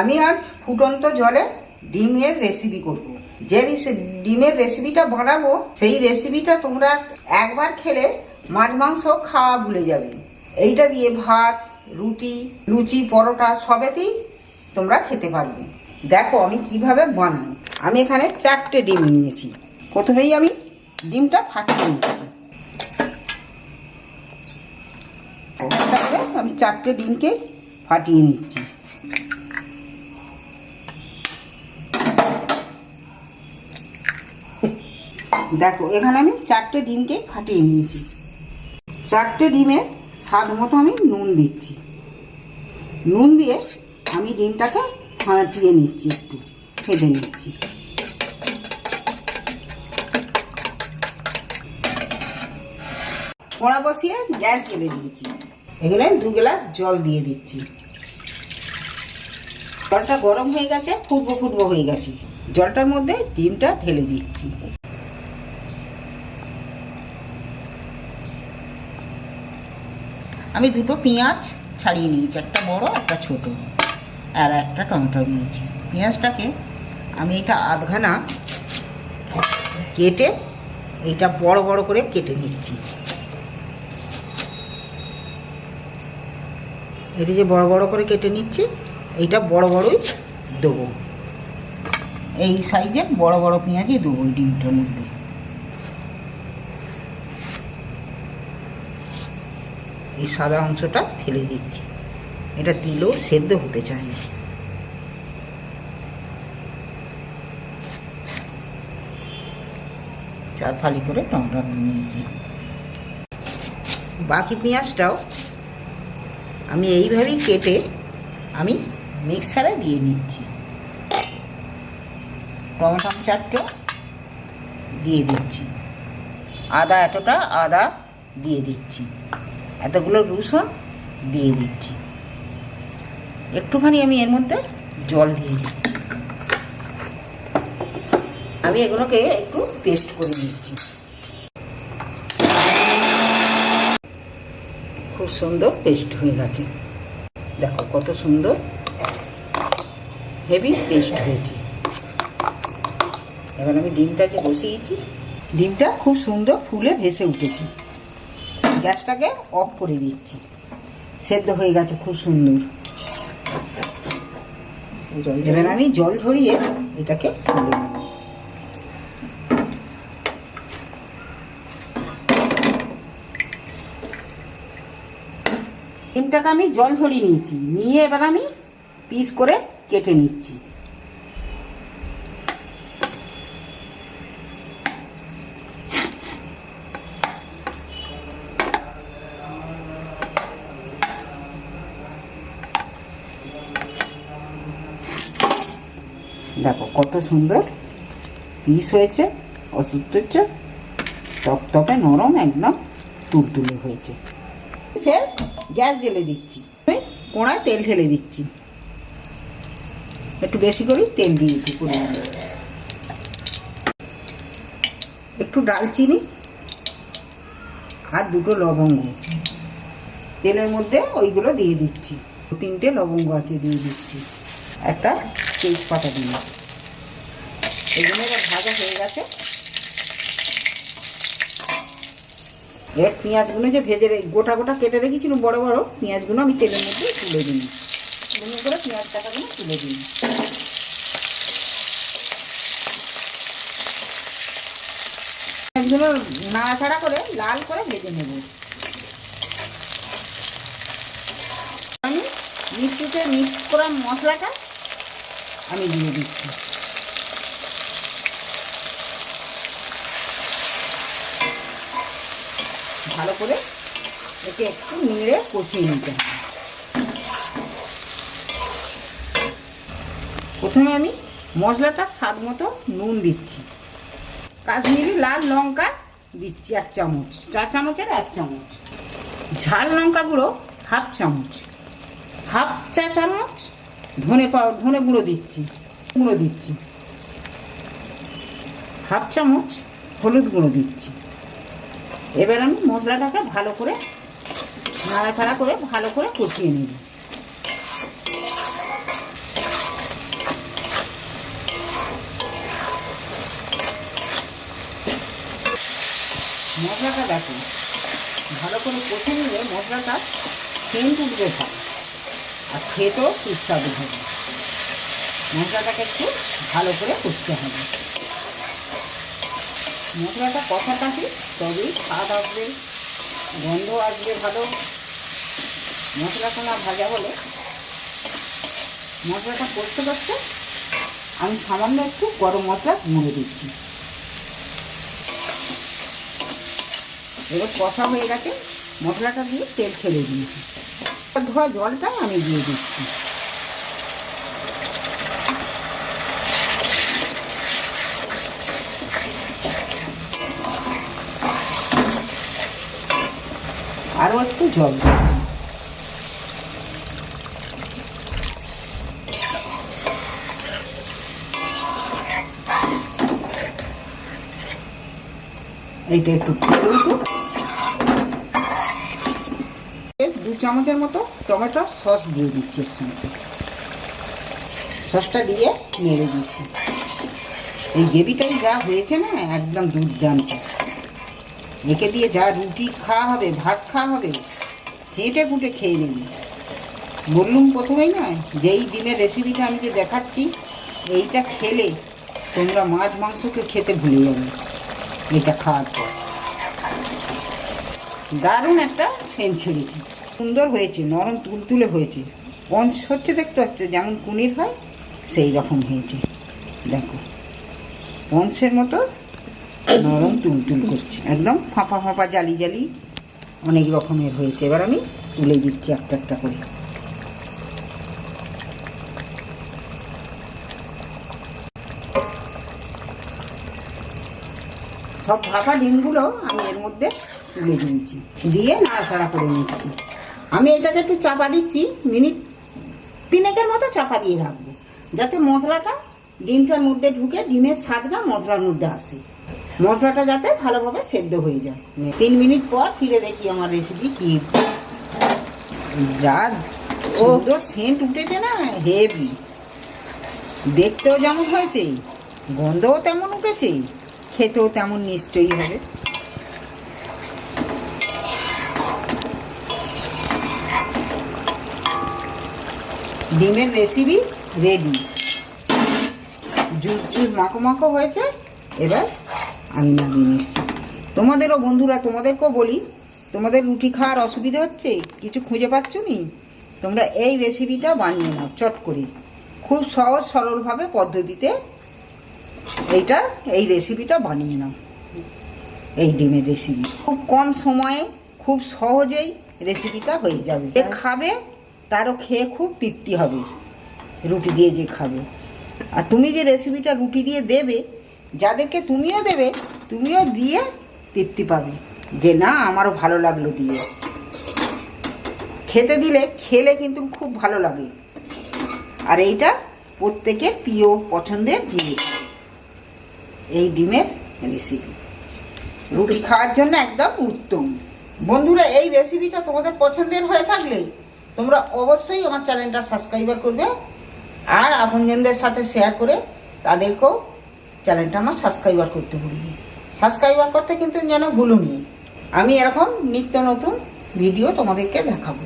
আমি আজ ফুটন্ত জলে ডিমের রেসিপি করব। যে ডিমের রেসিপিটা বানাবো, সেই রেসিপিটা তোমরা একবার খেলে মাছ, মাংস খাওয়া ভুলে যাবে। এইটা দিয়ে ভাত, রুটি, লুচি, পরোটা সবেতেই তোমরা খেতে পারবে। দেখো আমি কীভাবে বানাই। আমি এখানে চারটে ডিম নিয়েছি। প্রথমেই আমি ডিমটা ফাটিয়ে করে আমি চারটে ডিমকে ফাটিয়ে নিচ্ছি। দেখো, এখানে আমি চারটে ডিমকে ফাটিয়ে নিয়েছি। চারটে ডিমে স্বাদ মতো আমি নুন দিচ্ছি। নুন দিয়ে আমি ডিমটাকে ফাটিয়ে নিচ্ছি একটু, ফেটে নিচ্ছি। কড়া বসিয়ে গ্যাস জ্বেলে দিয়েছি। এখানে দু গ্লাস জল দিয়ে দিচ্ছি। জলটা গরম হয়ে গেছে, ফুটবো ফুটবো হয়ে গেছে। জলটার মধ্যে ডিমটা ঢেলে দিচ্ছি। আমি দুটো পেঁয়াজ ছাড়িয়ে নিয়েছি, একটা বড়, একটা ছোট, আর একটা টমেটো নিয়েছি। পেঁয়াজটাকে আমি এটা আধখানা কেটে এইটা বড় বড় করে কেটে নিচ্ছি। এটি যে বড় বড় করে কেটে নিচ্ছি, এইটা বড় বড়ই দেবো। এই সাইজের বড় বড় পেঁয়াজই দেবো ওই ডিমটার মধ্যে। এই সাদা অংশটা ফেলে দিচ্ছি। এটা দিলেও সেদ্ধ হতে চায় না। চার ফালি করে টমেটো নিয়েছি। বাকি পেঁয়াজটাও আমি এইভাবেই কেটে আমি মিক্সারে দিয়ে নিচ্ছি। টমেটো চারটে দিয়ে দিচ্ছি। আদা এতটা আদা দিয়ে দিচ্ছি। এতগুলো রসুন দিয়ে দিচ্ছি। একটুখানি আমি এর মধ্যে জল দিয়ে দিচ্ছি। আমি এগুলোকে একটু পেস্ট করে নিচ্ছি। খুব সুন্দর পেস্ট হয়ে গেছে। দেখো কত সুন্দর হেভি পেস্ট হয়েছে। এবার আমি ডিমটা যে বসিয়েছি, ডিমটা খুব সুন্দর ফুলে ভেসে উঠেছে। গ্যাসটাকে অফ করে দিচ্ছি। সেদ্ধ হয়ে গেছে, খুব সুন্দর। এবার আমি জল ঝরিয়ে এটাকে ডিমটাকে আমি জল ঝরিয়ে নিয়েছি। নিয়ে এবার আমি পিস করে কেটে নিচ্ছি। দেখো, কত সুন্দর। পিস হয়েছে, অসুস্থ টপটপে নরম একদম তুলতুলে হয়েছে। গ্যাস জ্বেলে দিচ্ছি। কোড়ায় তেল ঢেলে দিচ্ছি। একটু বেশি করেই তেল দিয়েছি একটু ডালচিনি আর দুটো লবঙ্গ। তেলের মধ্যে ওইগুলো দিয়ে দিচ্ছি। তিনটে লবঙ্গ আছে দিয়ে দিচ্ছি। একটা তেজপাতা দিই এগুলো এবার ভাজা হয়ে গেছে। এর পেঁয়াজগুলো যে ভেজে গোটা গোটা কেটে রেখেছিলাম বড় বড়, পেঁয়াজগুলো আমি তেলের মধ্যে তুলে দিই এগুলো করে পেঁয়াজ কাটাগুলো তুলে দিই পেঁয়াজগুলো নাড়াচাড়া করে লাল করে ভেজে নেব। আমি মিক্সিতে মিক্স করা মশলাটা আমি দিয়ে দিচ্ছি। ভালো করে একে একটু নেড়ে কষিয়ে নিতে হবে। প্রথমে আমি মশলাটা স্বাদ মতো নুন দিচ্ছি। কাশ্মীরি লাল লঙ্কা দিচ্ছি এক চামচ, চার চামচের এক চামচ। ঝাল লঙ্কা গুঁড়ো হাফ চামচ, হাফ চা চামচ ধনে পাউ ধনে গুঁড়ো দিচ্ছি গুঁড়ো দিচ্ছি। হাফ চামচ হলুদ গুঁড়ো দিচ্ছি। এবার আমি মশলাটাকে ভালো করে নাড়াচাড়া করে ভালো করে কষিয়ে নিব। মশলাটা দেখো, ভালো করে কষে নিলে মশলাটা খেয়ে উঠবে থাকে আর খেতেও সুস্বাদু হবে। মশলাটাকে একটু ভালো করে কষতে হবে। মশলাটা কষাটা তবেই স্বাদ আসবে, গন্ধ আসবে ভালো। মশলাটা ভাজা হলে মশলাটা করতে করতে আমি সামান্য একটু গরম মশলা মুড়ে দিচ্ছি। এবার কষা হয়ে গেছে, মশলাটা দিয়ে তেল ছেড়ে দিয়েছি। ধোয়া জলটা আমি দিয়ে দিচ্ছি। আরও একটু জল দিচ্ছি। এইটা একটু দু চামচের মতো টমেটো সস দিয়ে দিচ্ছি এর সঙ্গে। সসটা দিয়ে নেড়ে দিচ্ছি। এই গ্রেভিটাই যা হয়েছে না, একদম দুর্দান্ত। একে দিয়ে যা রুটি খাওয়া হবে, ভাত খাওয়া হবে, চেটে কুটে খেয়ে নেবে। বললুম প্রথমেই না, যেই ডিমের রেসিপিটা আমি যে দেখাচ্ছি, এইটা খেলে তোমরা মাছ মাংসকে খেতে ভুলে যাবে। এটা খাওয়ার পর। দারুণ একটা সেন ছেড়েছে। সুন্দর হয়েছে, নরম তুলতুলে হয়েছে। পঞ্চ হচ্ছে দেখতে পাচ্ছ, যেমন কুনির হয় সেই রকম হয়েছে। দেখো, পঞ্চের মতো নরম তুলতুল করছে। একদম ফাঁপা ফাঁপা জালি জালি অনেক রকমের হয়েছে। এবার আমি তুলে দিচ্ছি একটা একটা করে। সব ভাপা ডিমগুলো আমি এর মধ্যে তুলে দিয়েছি। দিয়ে নাড়াচাড়া করে নিচ্ছি। আমি এটাকে একটু চাপা দিচ্ছি, মিনিট তিনেকের মতো চাপা দিয়ে রাখব। যাতে মশলাটা ডিমটার মধ্যে ঢুকে, ডিমের স্বাদটা মশলার মধ্যে আসে। মশলাটা যাতে ভালোভাবে সেদ্ধ হয়ে যায়। তিন মিনিট পর ফিরে দেখি আমার রেসিপি কি। যা সুন্দর সেন্ট উঠেছে না হেভি দেখতেও যেমন হয়েছে, গন্ধও তেমন উঠেছে, খেতেও তেমন নিশ্চয়ই হবে। ডিমের রেসিপি রেডি জুস জুস মাখো মাখো হয়েছে, এবার আমি নামিয়ে নিচ্ছি। তোমাদেরও বন্ধুরা, তোমাদেরকেও বলি, তোমাদের রুটি খাওয়ার অসুবিধা হচ্ছে? কিছু খুঁজে পাচ্ছ নি? তোমরা এই রেসিপিটা বানিয়ে নাও, চট করে। খুব সহজ, সরলভাবে পদ্ধতিতে এইটা, এই রেসিপিটা বানিয়ে নাও। এই ডিমের রেসিপি খুব কম সময়ে, খুব সহজেই রেসিপিটা হয়ে যাবে। যে খাবে, তারও খেয়ে খুব তৃপ্তি হবে। রুটি দিয়ে যে খাবে। আর তুমি যে রেসিপিটা রুটি দিয়ে দেবে যাদেরকে তুমিও দেবে, তুমিও দিয়ে তৃপ্তি পাবে। যে না, আমারও ভালো লাগল দিয়ে। খেতে দিলে, খেলে কিন্তু খুব ভালো লাগে। আর এইটা প্রত্যেকের প্রিয় পছন্দের জিনিস। এই ডিমের রেসিপি রুটি খাওয়ার জন্য একদম উত্তম। বন্ধুরা, এই রেসিপিটা তোমাদের পছন্দের হয়ে থাকলে তোমরা অবশ্যই আমার চ্যানেলটা সাবস্ক্রাইবার করবে আর আপনজনদের সাথে শেয়ার করে তাদেরকেও চ্যানেলটা আমার সাবস্ক্রাইবার করতে ভুলবে সাবস্ক্রাইবার করতে কিন্তু যেন ভুলুনি। আমি এরকম নিত্য নতুন ভিডিও তোমাদেরকে দেখাবো।